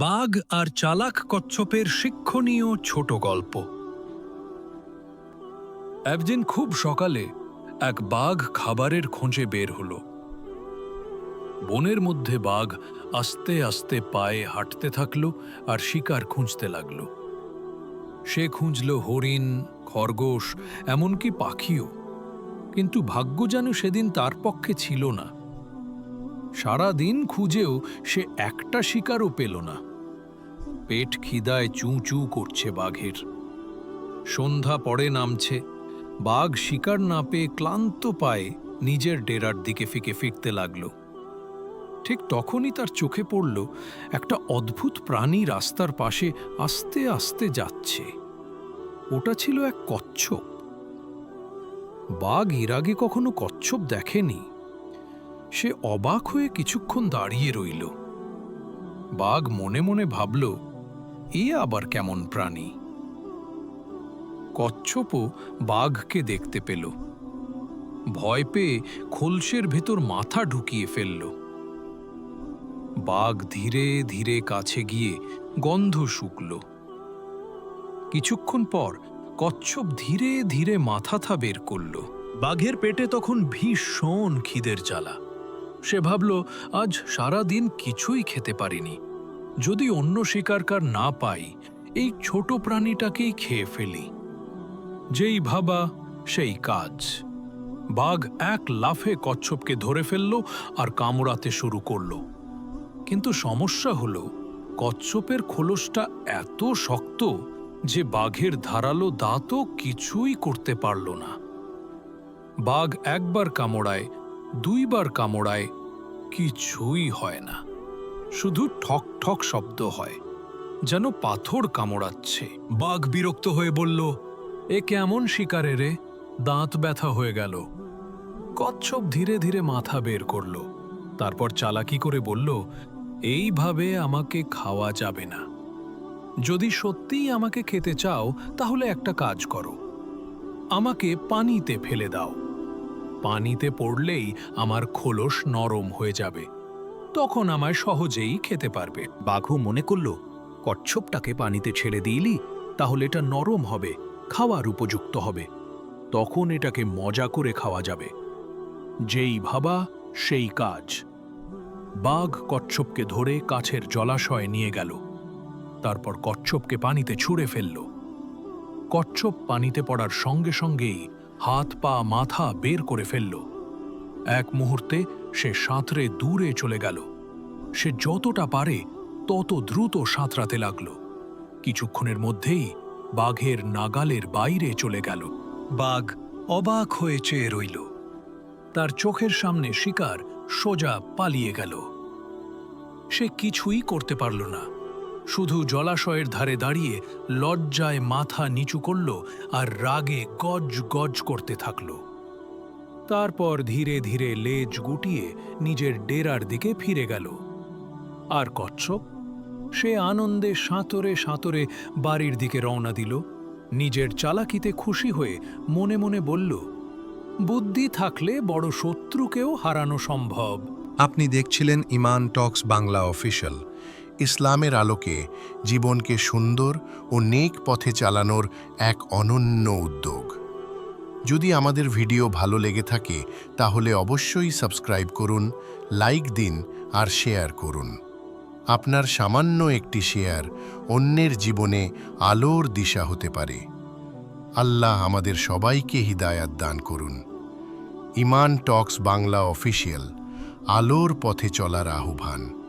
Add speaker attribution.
Speaker 1: বাঘ আর চালাক কচ্ছপের শিক্ষণীয় ছোট গল্প। একদিন খুব সকালে এক বাঘ খাবারের খোঁজে বের হল। বনের মধ্যে বাঘ আস্তে আস্তে পায়ে হাঁটতে থাকল আর শিকার খুঁজতে লাগল। সে খুঁজল হরিণ, খরগোশ, এমনকি পাখিও। কিন্তু ভাগ্য যেন সেদিন তার পক্ষে ছিল না। সারা দিন খুঁজেও সে একটা শিকারও পেল না। পেট খিদায় চুঁ চুঁ করছে বাঘের। সন্ধ্যা পরে নামছে। বাঘ শিকার না পেয়ে ক্লান্ত পায়ে নিজের ডেরার দিকে ফিকে ফিরতে লাগল। ঠিক তখনই তার চোখে পড়ল একটা অদ্ভুত প্রাণী রাস্তার পাশে আস্তে আস্তে যাচ্ছে। ওটা ছিল এক কচ্ছপ। বাঘ এর আগে কখনো কচ্ছপ দেখেনি। সে অবাক হয়ে কিছুক্ষণ দাঁড়িয়ে রইল। বাঘ মনে মনে ভাবল এ আবার কেমন প্রাণী? কচ্ছপও বাঘকে দেখতে পেল। ভয় পেয়ে খোলসের ভেতর মাথা ঢুকিয়ে ফেলল। বাঘ ধীরে ধীরে কাছে গিয়ে গন্ধ শুকল। কিছুক্ষণ পর কচ্ছপ ধীরে ধীরে মাথাথা বের করল। বাঘের পেটে তখন ভীষণ খিদের জ্বালা। সে ভাবল, আজ সারা দিন কিছুই খেতে পারিনি। যদি অন্য শিকারকার না পাই, এই ছোট প্রাণীটাকেই খেয়ে ফেলি। যেই ভাবা, সেই কাজ। বাঘ এক লাফে কচ্ছপকে ধরে ফেলল আর কামড়াতে শুরু করল। কিন্তু সমস্যা হল, কচ্ছপের খোলসটা এত শক্ত যে বাঘের ধারালো দাঁতও কিছুই করতে পারল না। বাঘ একবার কামড়ায়, দুইবার কামড়ায়, কিছুই হয় না। শুধু ঠক ঠক শব্দ হয়, যেন পাথর কামড়াচ্ছে। বাঘ বিরক্ত হয়ে বলল, এ কেমন শিকারে রে? দাঁত ব্যথা হয়ে গেল। কচ্ছপ ধীরে ধীরে মাথা বের করল, তারপর চালাকি করে বলল, এইভাবে আমাকে খাওয়া যাবে না। যদি সত্যিই আমাকে খেতে চাও, তাহলে একটা কাজ করো। আমাকে পানিতে ফেলে দাও। পানিতে পড়লেই আমার খোলস নরম হয়ে যাবে। তখন আমায় সহজেই খেতে পারবে।
Speaker 2: বাঘু মনে করল, কচ্ছপটাকে পানিতে ছেড়ে দিইলি, তাহলে এটা নরম হবে, খাওয়ার উপযুক্ত হবে। তখন এটাকে মজা করে খাওয়া যাবে। যেই ভাবা, সেই কাজ। বাঘ কচ্ছপকে ধরে কাছের জলাশয়ে নিয়ে গেল। তারপর কচ্ছপকে পানিতে ছুঁড়ে ফেলল। কচ্ছপ পানিতে পড়ার সঙ্গে সঙ্গেই হাত পা মাথা বের করে ফেলল। এক মুহূর্তে সে সাঁতরে দূরে চলে গেল। সে যতটা পারে তত দ্রুত সাঁতরাতে লাগল। কিছুক্ষণের মধ্যেই বাঘের নাগালের বাইরে চলে গেল। বাঘ অবাক হয়ে চেয়ে রইল। তার চোখের সামনে শিকার সোজা পালিয়ে গেল। সে কিছুই করতে পারল না। শুধু জলাশয়ের ধারে দাঁড়িয়ে লজ্জায় মাথা নিচু করল আর রাগে গজ গজ করতে থাকল। তারপর ধীরে ধীরে লেজ গুটিয়ে নিজের ডেরার দিকে ফিরে গেল। আর কচ্ছপ, সে আনন্দে সাঁতরে সাঁতরে বাড়ির দিকে রওনা দিল। নিজের চালাকিতে খুশি হয়ে মনে মনে বলল, বুদ্ধি থাকলে বড় শত্রুকেও হারানো সম্ভব।
Speaker 3: আপনি দেখছিলেন ইমান টক্স বাংলা অফিসিয়াল। ইসলামের আলোকে জীবনকে সুন্দর ও নেক পথে চালানোর এক অনন্য উদ্যোগ। যদি আমাদের ভিডিও ভালো লেগে থাকে, তাহলে অবশ্যই সাবস্ক্রাইব করুন, লাইক দিন, আর শেয়ার করুন। আপনার সামান্য একটি শেয়ার অন্যের জীবনে আলোর দিশা হতে পারে। আল্লাহ আমাদের সবাইকে হিদায়াত দান করুন। ইমান টক্স বাংলা অফিসিয়াল, আলোর পথে চলার আহ্বান।